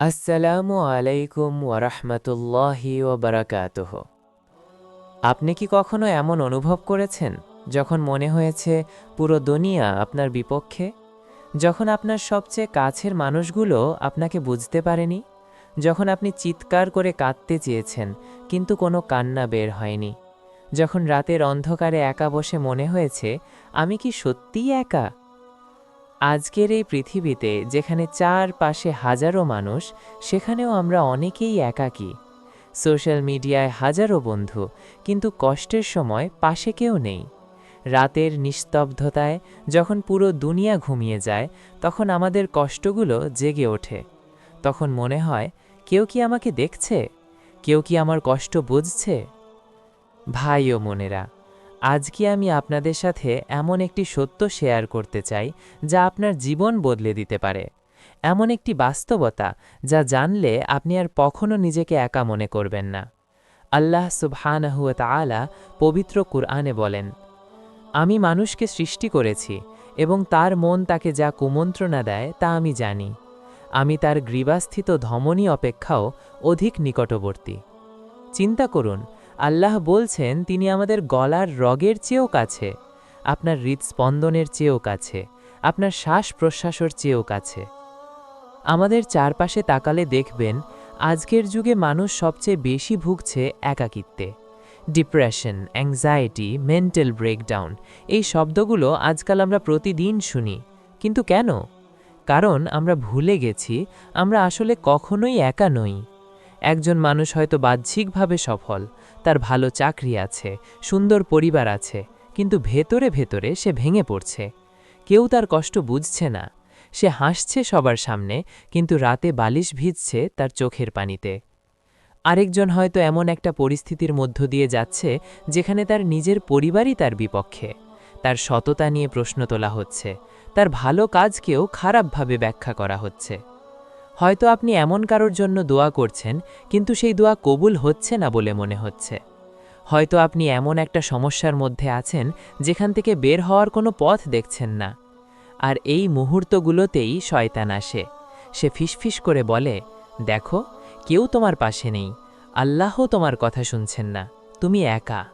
আসসালামু আলাইকুম ওরহমতুল্লাহি ওবরাকাতুহ আপনি কি কখনো এমন অনুভব করেছেন যখন মনে হয়েছে পুরো দুনিয়া আপনার বিপক্ষে? যখন আপনার সবচেয়ে কাছের মানুষগুলো আপনাকে বুঝতে পারেনি? যখন আপনি চিৎকার করে কাঁদতে চেয়েছেন, কিন্তু কোনো কান্না বের হয়নি? যখন রাতের অন্ধকারে একা বসে মনে হয়েছে, আমি কি সত্যিই একা? আজকের এই পৃথিবীতে যেখানে চারপাশে হাজারো মানুষ, সেখানেও আমরা অনেকেই একাকী। সোশ্যাল মিডিয়ায় হাজারো বন্ধু, কিন্তু কষ্টের সময় পাশে কেউ নেই। রাতের নিস্তব্ধতায় যখন পুরো দুনিয়া ঘুমিয়ে যায়, তখন আমাদের কষ্টগুলো জেগে ওঠে। তখন মনে হয়, কেউ কি আমাকে দেখছে? কেউ কি আমার কষ্ট বুঝছে? ভাই ও মনেরা আজকে আমি আপনাদের সাথে এমন একটি সত্য শেয়ার করতে চাই, যা আপনার জীবন বদলে দিতে পারে। এমন একটি বাস্তবতা, যা জানলে আপনি আর কখনো নিজেকে একা মনে করবেন না। আল্লাহ সুবহানাহুয়া তাআলা পবিত্র কুরআনে বলেন, আমি মানুষকে সৃষ্টি করেছি এবং তার মন তাকে যা কুমন্ত্রণা দেয় তা আমি জানি। আমি তার গ্রীবাস্থিত ধমনী অপেক্ষাও অধিক নিকটবর্তী। চিন্তা করুন আল্লাহ বলছেন, তিনি আমাদের গলার রগের চেয়েও কাছে, আপনার হৃদস্পন্দনের চেয়েও কাছে, আপনার শ্বাস প্রশ্বাসের চেয়েও কাছে। আমাদের চারপাশে তাকালে দেখবেন, আজকের যুগে মানুষ সবচেয়ে বেশি ভুগছে একাকিত্বে। ডিপ্রেশন অ্যাংজাইটি মেন্টাল ব্রেকডাউন এই শব্দগুলো আজকাল আমরা প্রতিদিন শুনি। কিন্তু কেন? কারণ আমরা ভুলে গেছি, আমরা আসলে কখনোই একা নই। একজন মানুষ হয়তো বাহ্যিকভাবে সফল তার ভালো চাকরি আছে, সুন্দর পরিবার আছে, কিন্তু ভেতরে ভেতরে সে ভেঙে পড়ছে। কেউ তার কষ্ট বুঝছে না। সে হাসছে সবার সামনে, কিন্তু রাতে বালিশ ভিজছে তার চোখের পানিতে। আরেকজন হয়তো এমন একটা পরিস্থিতির মধ্য দিয়ে যাচ্ছে, যেখানে তার নিজের পরিবারই তার বিপক্ষে। তার সততা নিয়ে প্রশ্ন তোলা হচ্ছে। তার ভালো কাজকেও খারাপভাবে ব্যাখ্যা করা হচ্ছে। হয়তো আপনি এমন কারোর জন্য দোয়া করছেন, কিন্তু সেই দোয়া কবুল হচ্ছে না বলে মনে হচ্ছে। হয়তো আপনি এমন একটা সমস্যার মধ্যে আছেন, যেখান থেকে বের হওয়ার কোনো পথ দেখছেন না। আর এই মুহূর্তগুলোতেই শয়তান আসে। সে ফিসফিস করে বলে, দেখো, কেউ তোমার পাশে নেই। আল্লাহও তোমার কথা শুনছেন না। তুমি একা।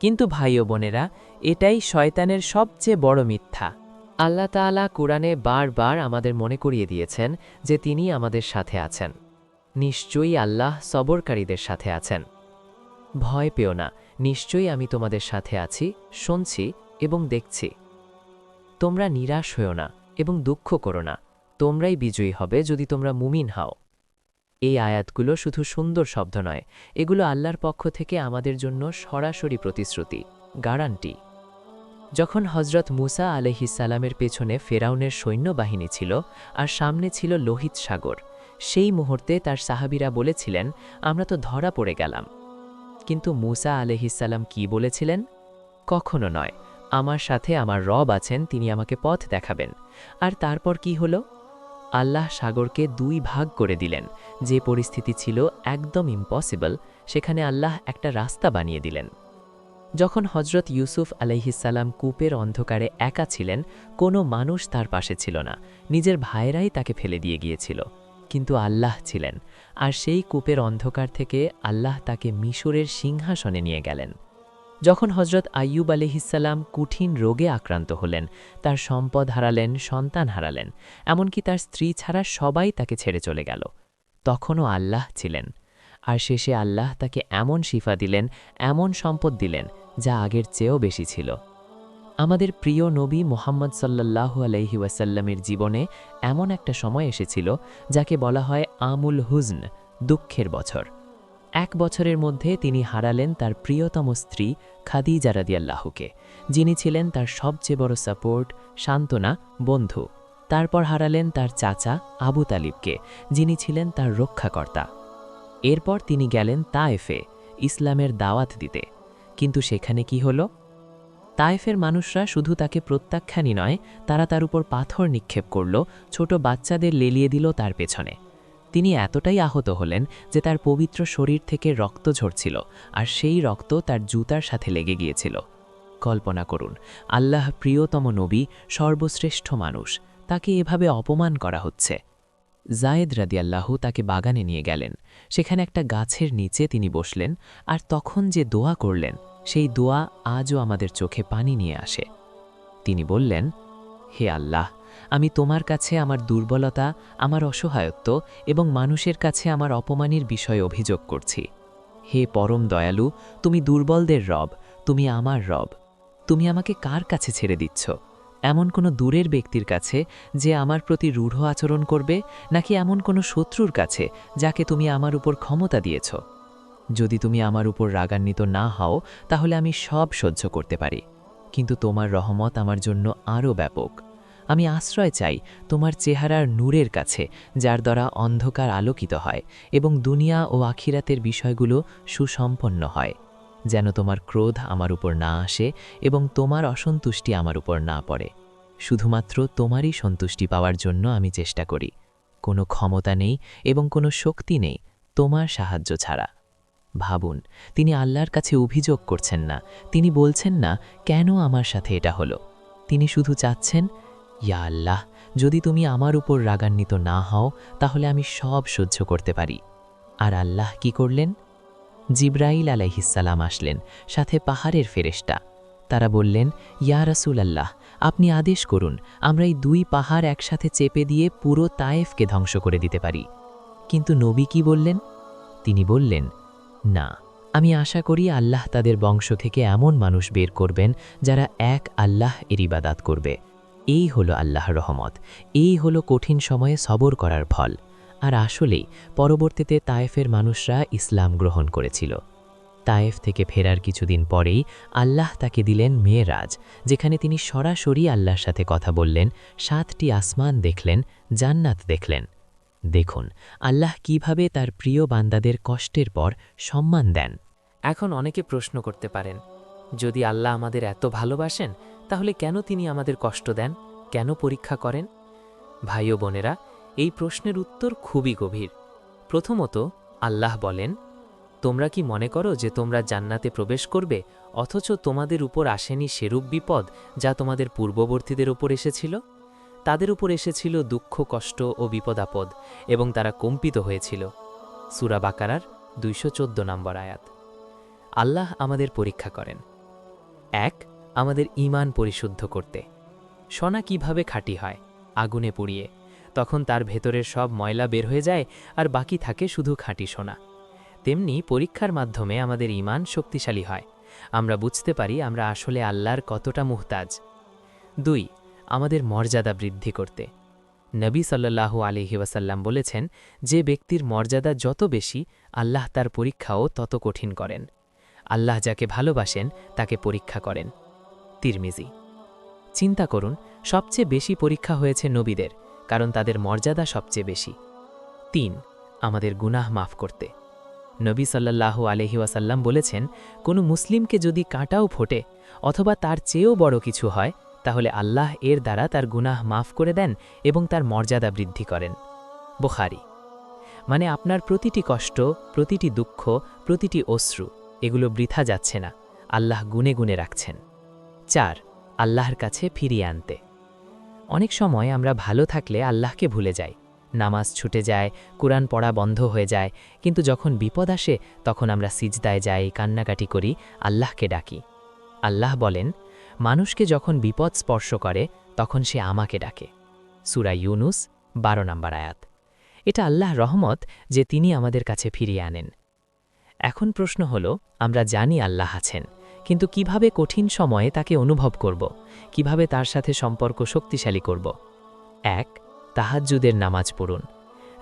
কিন্তু ভাই বোনেরা, এটাই শয়তানের সবচেয়ে বড় মিথ্যা। আল্লাহ তাআলা কোরআনে বারবার আমাদের মনে করিয়ে দিয়েছেন যে তিনি আমাদের সাথে আছেন। নিশ্চয়ই আল্লাহ সবরকারীদের সাথে আছেন। ভয় পেও না, নিশ্চয়ই আমি তোমাদের সাথে আছি, শুনছি এবং দেখছি। তোমরা নিরাশ হও না এবং দুঃখ করো না, তোমরাই বিজয়ী হবে যদি তোমরা মুমিন হও। এই আয়াতগুলো শুধু সুন্দর শব্দ নয়, এগুলো আল্লাহর পক্ষ থেকে আমাদের জন্য সরাসরি প্রতিশ্রুতি গ্যারান্টি যখন হজরত মুসা আলহিসাল্লামের পেছনে ফেরাউনের সৈন্যবাহিনী ছিল আর সামনে ছিল লোহিত সাগর, সেই মুহূর্তে তার সাহাবিরা বলেছিলেন, আমরা তো ধরা পড়ে গেলাম। কিন্তু মুসা আলহিসাল্লাম কি বলেছিলেন? কখনো নয়। আমার সাথে আমার রব আছেন, তিনি আমাকে পথ দেখাবেন। আর তারপর কি হলো? আল্লাহ সাগরকে দুই ভাগ করে দিলেন। যে পরিস্থিতি ছিল একদম ইম্পসিবল সেখানে আল্লাহ একটা রাস্তা বানিয়ে দিলেন। যখন হজরত ইউসুফ আলাইহিসাল্লাম কূপের অন্ধকারে একা ছিলেন, কোনো মানুষ তার পাশে ছিল না। নিজের ভাইরাই তাকে ফেলে দিয়ে গিয়েছিল। কিন্তু আল্লাহ ছিলেন। আর সেই কূপের অন্ধকার থেকে আল্লাহ তাকে মিশরের সিংহাসনে নিয়ে গেলেন। যখন হজরত আইয়ুব আলিহিসাল্লাম কঠিন রোগে আক্রান্ত হলেন, তার সম্পদ হারালেন, সন্তান হারালেন, এমনকি তার স্ত্রী ছাড়া সবাই তাকে ছেড়ে চলে গেল। তখনও আল্লাহ ছিলেন। আর শেষে আল্লাহ তাকে এমন শিফা দিলেন, এমন সম্পদ দিলেন যা আগের চেয়েও বেশি ছিল। আমাদের প্রিয় নবী মোহাম্মদ সাল্লাল্লাহু আলহি ওয়াসাল্লামের জীবনে এমন একটা সময় এসেছিল, যাকে বলা হয় আমুল হুজন, দুঃখের বছর। এক বছরের মধ্যে তিনি হারালেন তার প্রিয়তম স্ত্রী খাদিজা রাদিয়াল্লাহুকে, যিনি ছিলেন তার সবচেয়ে বড় সাপোর্ট, সান্ত্বনা, বন্ধু। তারপর হারালেন তার চাচা আবু তালিবকে, যিনি ছিলেন তার রক্ষাকর্তা। এরপর তিনি গেলেন তায়েফে, ইসলামের দাওয়াত দিতে। কিন্তু সেখানে কি হল? তায়েফের মানুষরা শুধু তাকে প্রত্যাখ্যানই নয়, তারা তার উপর পাথর নিক্ষেপ করল, ছোট বাচ্চাদের লেলিয়ে দিল তার পেছনে। তিনি এতটাই আহত হলেন যে তার পবিত্র শরীর থেকে রক্ত ঝরছিল, আর সেই রক্ত তার জুতার সাথে লেগে গিয়েছিল। কল্পনা করুন, আল্লাহ প্রিয়তম নবী, সর্বশ্রেষ্ঠ মানুষ, তাকে এভাবে অপমান করা হচ্ছে। জায়েদ রাদিয়াল্লাহু তাকে বাগানে নিয়ে গেলেন। সেখানে একটা গাছের নিচে তিনি বসলেন আর তখন যে দোয়া করলেন, সেই দোয়া আজও আমাদের চোখে পানি নিয়ে আসে। তিনি বললেন, হে আল্লাহ, আমি তোমার কাছে আমার দুর্বলতা, আমার অসহায়ত্ব এবং মানুষের কাছে আমার অপমানের বিষয়ে অভিযোগ করছি। হে পরম দয়ালু, তুমি দুর্বলদের রব, তুমি আমার রব। তুমি আমাকে কার কাছে ছেড়ে দিচ্ছ? এমন কোনো দূরের ব্যক্তির কাছে যে আমার প্রতি রূঢ় আচরণ করবে, নাকি এমন কোনো শত্রুর কাছে যাকে তুমি আমার উপর ক্ষমতা দিয়েছ? যদি তুমি আমার উপর রাগান্বিত না হও, তাহলে আমি সব সহ্য করতে পারি। কিন্তু তোমার রহমত আমার জন্য আরও ব্যাপক। আমি আশ্রয় চাই তোমার চেহারার নূরের কাছে, যার দ্বারা অন্ধকার আলোকিত হয় এবং দুনিয়া ও আখিরাতের বিষয়গুলো সুসম্পন্ন হয়। যেন তোমার ক্রোধ আমার উপর না আসে এবং তোমার অসন্তুষ্টি আমার উপর না পড়ে। শুধুমাত্র তোমারই সন্তুষ্টি পাওয়ার জন্য আমি চেষ্টা করি। কোনো ক্ষমতা নেই এবং কোনো শক্তি নেই তোমার সাহায্য ছাড়া। ভাবুন, তিনি আল্লাহর কাছে অভিযোগ করছেন না। তিনি বলছেন না, কেন আমার সাথে এটা হলো? তিনি শুধু চাচ্ছেন, ইয়া আল্লাহ, যদি তুমি আমার উপর রাগান্বিত না হও, তাহলে আমি সব সহ্য করতে পারি। আর আল্লাহ কি করলেন? জিব্রাইল আলাইহিসাল্লাম আসলেন, সাথে পাহাড়ের ফেরেশতা। তারা বললেন, ইয়া রাসূল আল্লাহ আপনি আদেশ করুন, আমরা এই দুই পাহাড় একসাথে চেপে দিয়ে পুরো তায়েফকে ধ্বংস করে দিতে পারি। কিন্তু নবী কি বললেন? তিনি বললেন, না, আমি আশা করি আল্লাহ তাদের বংশ থেকে এমন মানুষ বের করবেন যারা এক আল্লাহ এর ইবাদাত করবে। এই হলো আল্লাহর রহমত, এই হলো কঠিন সময়ে সবর করার ফল। আর আসলেই পরবর্তীতে তায়েফের মানুষরা ইসলাম গ্রহণ করেছিল। তায়েফ থেকে ফেরার কিছুদিন পরেই আল্লাহ তাকে দিলেন মেয়েরাজ, যেখানে তিনি সরাসরি আল্লাহর সাথে কথা বললেন, সাতটি আসমান দেখলেন, জান্নাত দেখলেন। দেখুন, আল্লাহ কীভাবে তার প্রিয় বান্দাদের কষ্টের পর সম্মান দেন। এখন অনেকে প্রশ্ন করতে পারেন, যদি আল্লাহ আমাদের এত ভালোবাসেন, তাহলে কেন তিনি আমাদের কষ্ট দেন? কেন পরীক্ষা করেন? ভাই ও বোনেরা এই প্রশ্নের উত্তর খুবই গভীর। প্রথমত, আল্লাহ বলেন, তোমরা কি মনে করো যে তোমরা জান্নাতে প্রবেশ করবে, অথচ তোমাদের উপর আসেনি সেরূপ বিপদ যা তোমাদের পূর্ববর্তীদের উপর এসেছিল? তাদের উপর এসেছিল দুঃখ, কষ্ট ও বিপদাপদ, এবং তারা কম্পিত হয়েছিল। সুরা বাকারার দুইশো নম্বর আয়াত। আল্লাহ আমাদের পরীক্ষা করেন। এক, আমাদের ঈমান পরিশুদ্ধ করতে। সোনা কীভাবে খাঁটি হয়, আগুনে পুড়িয়ে। তখন তার ভেতরের সব ময়লা বের হয়ে যায় আর বাকি থাকে শুধু খাঁটি সোনা। তেমনি পরীক্ষার মাধ্যমে আমাদের ঈমান শক্তিশালী হয়। আমরা বুঝতে পারি আমরা আসলে আল্লাহর কতটা মুহতাজ। দুই, আমাদের মর্যাদা বৃদ্ধি করতে। নবী সাল্লাল্লাহু আলিহি ওয়াসাল্লাম বলেছেন, যে ব্যক্তির মর্যাদা যত বেশি, আল্লাহ তার পরীক্ষাও তত কঠিন করেন। আল্লাহ যাকে ভালোবাসেন, তাকে পরীক্ষা করেন। তিরমিজি। চিন্তা করুন, সবচেয়ে বেশি পরীক্ষা হয়েছে নবীদের। কারণ তাদের মর্যাদা সবচেয়ে বেশি। তিন, আমাদের গুনাহ মাফ করতে। নবী সাল্লাল্লাহু আলহি ওয়াসাল্লাম বলেছেন, কোনো মুসলিমকে যদি কাঁটাও ফোটে অথবা তার চেয়েও বড় কিছু হয়, তাহলে আল্লাহ এর দ্বারা তার গুনাহ মাফ করে দেন এবং তার মর্যাদা বৃদ্ধি করেন। বোখারি। মানে আপনার প্রতিটি কষ্ট, প্রতিটি দুঃখ, প্রতিটি অশ্রু, এগুলো বৃথা যাচ্ছে না। আল্লাহ গুনে গুনে রাখছেন। চার, আল্লাহর কাছে ফিরিয়ে আনতে। অনেক সময় আমরা ভালো থাকলে আল্লাহকে ভুলে যাই। নামাজ ছুটে যায়, কোরআন পড়া বন্ধ হয়ে যায়, কিন্তু যখন বিপদ আসে, তখন আমরা সিজদায় যাই, কান্নাকাটি করি, আল্লাহকে ডাকি। আল্লাহ বলেন, মানুষকে যখন বিপদ স্পর্শ করে, তখন সে আমাকে ডাকে। সুরা ইউনুস, বারো নম্বর আয়াত। এটা আল্লাহ রহমত যে তিনি আমাদের কাছে ফিরিয়ে আনেন। এখন প্রশ্ন হল, আমরা জানি আল্লাহ আছেন। কিন্তু কীভাবে কঠিন সময়ে তাকে অনুভব করব? কীভাবে তার সাথে সম্পর্ক শক্তিশালী করব? এক, তাহাজ্জুদের নামাজ পড়ুন।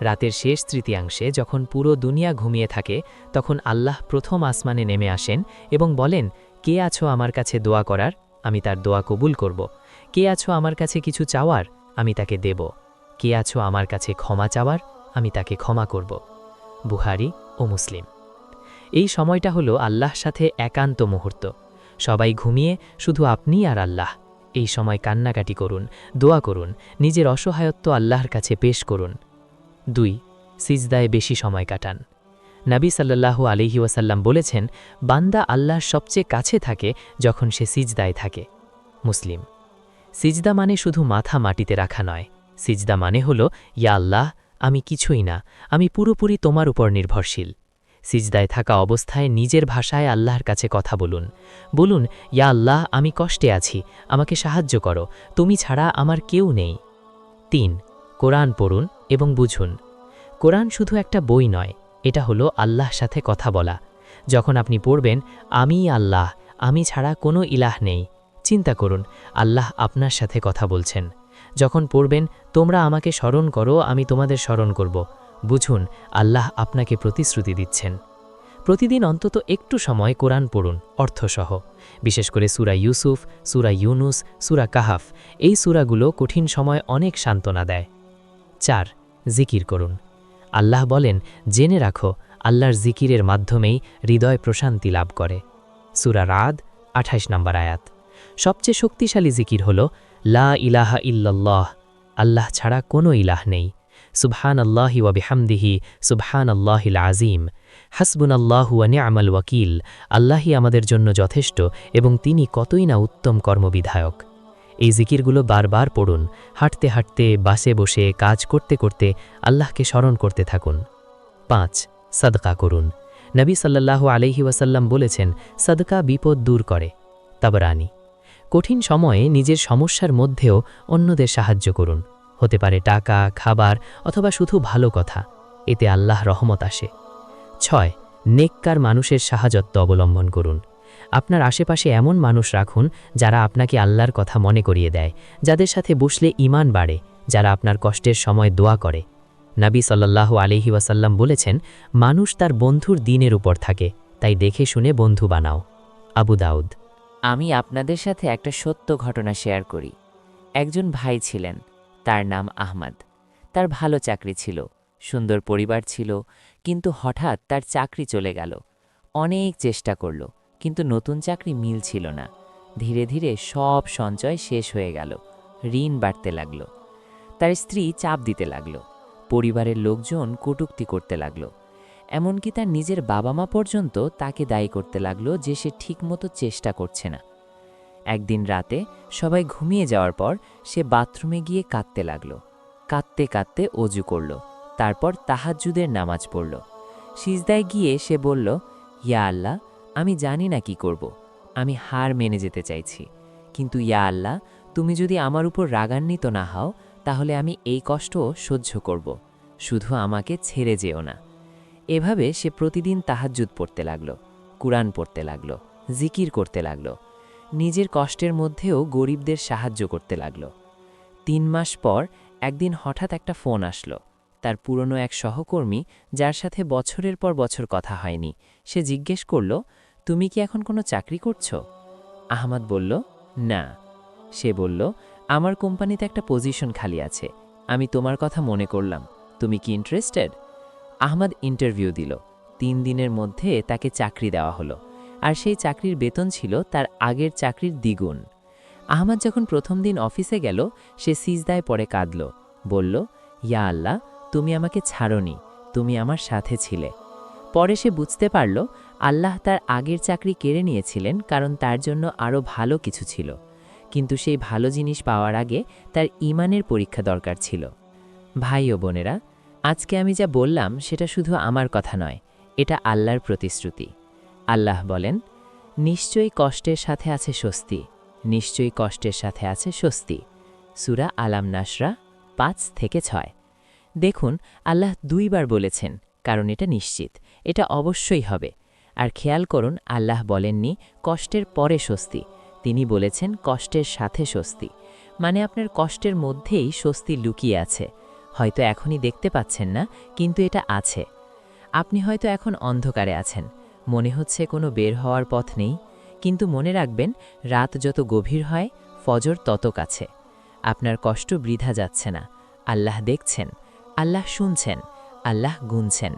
রাতের শেষ তৃতীয়াংশে যখন পুরো দুনিয়া ঘুমিয়ে থাকে, তখন আল্লাহ প্রথম আসমানে নেমে আসেন এবং বলেন, কে আছো আমার কাছে দোয়া করার? আমি তার দোয়া কবুল করব। কে আছো আমার কাছে কিছু চাওয়ার? আমি তাকে দেব। কে আছো আমার কাছে ক্ষমা চাওয়ার? আমি তাকে ক্ষমা করব। বুহারি ও মুসলিম। এই সময়টা হলো আল্লাহর সাথে একান্ত মুহূর্ত। সবাই ঘুমিয়ে শুধু আপনি আর আল্লাহ। এই সময় কান্নাকাটি করুন, দোয়া করুন, নিজের অসহায়ত্ব আল্লাহর কাছে পেশ করুন। দুই, সিজদায় বেশি সময় কাটান। নাবী সাল্লাল্লাহু আলিহি ওয়াসাল্লাম বলেছেন, বান্দা আল্লাহর সবচেয়ে কাছে থাকে যখন সে সিজদায় থাকে। মুসলিম, সিজদা মানে শুধু মাথা মাটিতে রাখা নয়। সিজদা মানে হল, ইয়া আল্লাহ, আমি কিছুই না, আমি পুরোপুরি তোমার উপর নির্ভরশীল। সিজদায় থাকা অবস্থায় নিজের ভাষায় আল্লাহর কাছে কথা বলুন। বলুন, ইয়া আল্লাহ, আমি কষ্টে আছি, আমাকে সাহায্য করো, তুমি ছাড়া আমার কেউ নেই। তিন, কোরআন পড়ুন এবং বুঝুন। কোরআন শুধু একটা বই নয়, এটা হলো আল্লাহর সাথে কথা বলা। যখন আপনি পড়বেন, আমি আল্লাহ, আমি ছাড়া কোনো ইলাহ নেই। চিন্তা করুন, আল্লাহ আপনার সাথে কথা বলছেন। যখন পড়বেন, তোমরা আমাকে স্মরণ করো, আমি তোমাদের স্মরণ করব। বুঝুন, আল্লাহ আপনাকে প্রতিশ্রুতি দিচ্ছেন। প্রতিদিন অন্তত একটু সময় কোরআন পড়ুন, অর্থসহ। বিশেষ করে সুরা ইউসুফ, সুরা ইউনুস, সুরা কাহাফ, এই সুরাগুলো কঠিন সময় অনেক সান্ত্বনা দেয়। চার, জিকির করুন। আল্লাহ বলেন, জেনে রাখো, আল্লাহর জিকিরের মাধ্যমেই হৃদয় প্রশান্তি লাভ করে। সুরা রাদ আঠাইশ নম্বর আয়াত। সবচেয়ে শক্তিশালী জিকির হল, লা ইলাহা ইল্লাল্লাহ, আল্লাহ ছাড়া কোনো ইলাহ নেই। সুবহান আল্লাহি ওয়াবিহামদিহি সুবহান আল্লাহিল আজিম হাসবুন আল্লাহু নিয়ামাল ওয়াকিল। আল্লাহি আমাদের জন্য যথেষ্ট এবং তিনি কতই না উত্তম কর্মবিধায়ক। এই জিকিরগুলো বারবার পড়ুন। হাঁটতে হাঁটতে, বাসে বসে, কাজ করতে করতে আল্লাহকে স্মরণ করতে থাকুন। পাঁচ, সাদকা করুন। নবী সাল্লাল্লাহু আলহি ওয়াসাল্লাম বলেছেন, সাদকা বিপদ দূর করে। তাবরানি। কঠিন সময়ে নিজের সমস্যার মধ্যেও অন্যদের সাহায্য করুন। হতে পারে টাকা, খাবার অথবা শুধু ভালো কথা। এতে আল্লাহ রহমত আসে। ছয়, নেককার মানুষের সাহায্য অবলম্বন করুন। আপনার আশেপাশে এমন মানুষ রাখুন যারা আপনাকে আল্লাহর কথা মনে করিয়ে দেয়, যাদের সাথে বসলে ইমান বাড়ে, যারা আপনার কষ্টের সময় দোয়া করে। নাবী সাল্লাহ আলহি ওয়াসাল্লাম বলেছেন, মানুষ তার বন্ধুর দিনের উপর থাকে, তাই দেখে শুনে বন্ধু বানাও। আবু দাউদ। আমি আপনাদের সাথে একটা সত্য ঘটনা শেয়ার করি। একজন ভাই ছিলেন। তার নাম আহমদ। তার ভালো চাকরি ছিল, সুন্দর পরিবার ছিল, কিন্তু হঠাৎ তার চাকরি চলে গেল। অনেক চেষ্টা করল, কিন্তু নতুন চাকরি মিল ছিল না। ধীরে ধীরে সব সঞ্চয় শেষ হয়ে গেল, ঋণ বাড়তে লাগল। তার স্ত্রী চাপ দিতে লাগল, পরিবারের লোকজন কটুক্তি করতে লাগল। এমনকি তার নিজের বাবা মা পর্যন্ত তাকে দায়ী করতে লাগল যে সে ঠিকমতো চেষ্টা করছে না। একদিন রাতে সবাই ঘুমিয়ে যাওয়ার পর সে বাথরুমে গিয়ে কাঁদতে লাগল। কাঁদতে কাঁদতে অজু করল, তারপর তাহাজ্জুদের নামাজ পড়ল। সিজদায় গিয়ে সে বলল, ইয়া আল্লাহ, আমি জানি না কি করব, আমি হার মেনে যেতে চাইছি। কিন্তু ইয়া আল্লাহ, তুমি যদি আমার উপর রাগান্বিত না হও, তাহলে আমি এই কষ্ট সহ্য করব, শুধু আমাকে ছেড়ে যেও না। এভাবে সে প্রতিদিন তাহাজ্জুদ পড়তে লাগল, কুরআন পড়তে লাগল, জিকির করতে লাগল নিজের কষ্টের মধ্যেও গরিবদের সাহায্য করতে লাগল। তিন মাস পর একদিন হঠাৎ একটা ফোন আসলো। তার পুরনো এক সহকর্মী, যার সাথে বছরের পর বছর কথা হয়নি, সে জিজ্ঞেস করল, তুমি কি এখন কোনো চাকরি করছ? আহমদ বলল, না। সে বলল, আমার কোম্পানিতে একটা পজিশন খালি আছে। আমি তোমার কথা মনে করলাম। তুমি কি ইন্টারেস্টেড? আহমদ ইন্টারভিউ দিল। তিন দিনের মধ্যে তাকে চাকরি দেওয়া হলো। আর সেই চাকরির বেতন ছিল তার আগের চাকরির দ্বিগুণ। আহমদ যখন প্রথম দিন অফিসে গেল, সে সিজদায় পরে কাঁদল। বলল, ইয়া আল্লাহ, তুমি আমাকে ছাড়নি, তুমি আমার সাথে ছিলে। পরে সে বুঝতে পারল, আল্লাহ তার আগের চাকরি কেড়ে নিয়েছিলেন কারণ তার জন্য আরও ভালো কিছু ছিল। কিন্তু সেই ভালো জিনিস পাওয়ার আগে তার ইমানের পরীক্ষা দরকার ছিল। ভাই ও বোনেরা, আজকে আমি যা বললাম সেটা শুধু আমার কথা নয়, এটা আল্লাহর প্রতিশ্রুতি। আল্লাহ বলেন, নিশ্চয়ই কষ্টের সাথে আছে স্বস্তি, নিশ্চয়ই কষ্টের সাথে আছে স্বস্তি। সুরা আলাম নাসরা পাঁচ থেকে ছয়। দেখুন, আল্লাহ দুইবার বলেছেন, কারণ এটা নিশ্চিত, এটা অবশ্যই হবে। আর খেয়াল করুন, আল্লাহ বলেননি, কষ্টের পরে স্বস্তি। তিনি বলেছেন, কষ্টের সাথে স্বস্তি। মানে আপনার কষ্টের মধ্যেই স্বস্তি লুকিয়ে আছে। হয়তো এখনই দেখতে পাচ্ছেন না, কিন্তু এটা আছে। আপনি হয়তো এখন অন্ধকারে আছেন। মনে হচ্ছে কোনো বের হওয়ার পথ নেই, কিন্তু মনে রাখবেন, রাত যত গভীর হয়, ফজর তত কাছে। আপনার কষ্ট বৃথা যাচ্ছে না। আল্লাহ দেখছেন, আল্লাহ শুনছেন, আল্লাহ গুনছেন।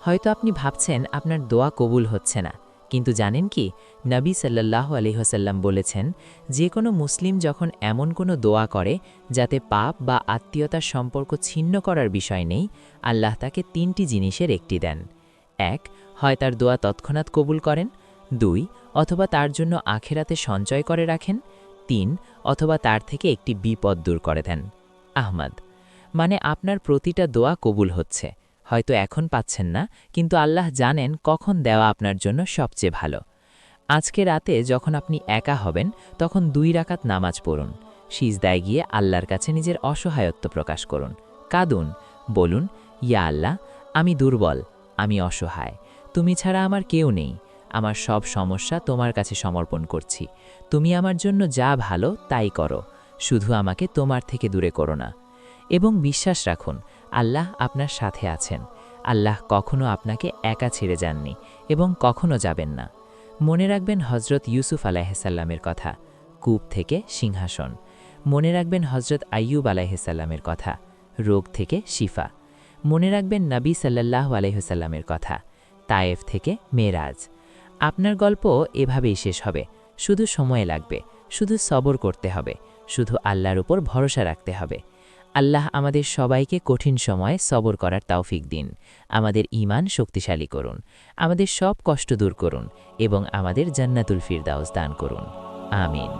হয়তো আপনি ভাবছেন, আপনার দোয়া কবুল হচ্ছে না। কিন্তু জানেন কি, নবী সাল্লাহ আলহিহসাল্লাম বলেছেন, যে কোনো মুসলিম যখন এমন কোনো দোয়া করে, যাতে পাপ বা আত্মীয়তার সম্পর্ক ছিন্ন করার বিষয় নেই, আল্লাহ তাকে তিনটি জিনিসের একটি দেন। এক হয় তার দোয়া তৎক্ষণাৎ কবুল করেন। দুই, অথবা তার জন্য আখেরাতে সঞ্চয় করে রাখেন। তিন, অথবা তার থেকে একটি বিপদ দূর করে দেন। আহমদ মানে আপনার প্রতিটা দোয়া কবুল হচ্ছে। হয়তো এখন পাচ্ছেন না, কিন্তু আল্লাহ জানেন কখন দেওয়া আপনার জন্য সবচেয়ে ভালো। আজকে রাতে যখন আপনি একা হবেন, তখন দুই রাকাত নামাজ পড়ুন। সিজদায় গিয়ে আল্লাহর কাছে নিজের অসহায়ত্ব প্রকাশ করুন। কাঁদুন, বলুন, ইয়া আল্লাহ, আমি দুর্বল, আমি অসহায়। তুমি ছাড়া আমার কেউ নেই। আমার সব সমস্যা তোমার কাছে সমর্পণ করছি। তুমি আমার জন্য যা ভালো, তাই করো। শুধু আমাকে তোমার থেকে দূরে করো না। এবং বিশ্বাস রাখুন, আল্লাহ আপনার সাথে আছেন। আল্লাহ কখনো আপনাকে একা ছেড়ে যাননি এবং কখনো যাবেন না। মনে রাখবেন হজরত ইউসুফ আলাইসাল্লামের কথা। কূপ থেকে সিংহাসন। মনে রাখবেন হজরত আইয়ুব আলাইসাল্লামের কথা। রোগ থেকে শিফা। মনে রাখবেন নবী সাল্লাহ আলাইসাল্লামের কথা। তায়েফ থেকে মেরাজ আপনার গল্প এভাবেই শেষ হবে। শুধু সময় লাগবে, শুধু সবর করতে হবে, শুধু আল্লাহর উপর ভরসা রাখতে হবে। আল্লাহ আমাদের সবাইকে কঠিন সময়ে সবর করার তৌফিক দিন। আমাদের ঈমান শক্তিশালী করুন। আমাদের সব কষ্ট দূর করুন এবং আমাদের জান্নাতুল ফিরদাউস দান করুন। আমিন।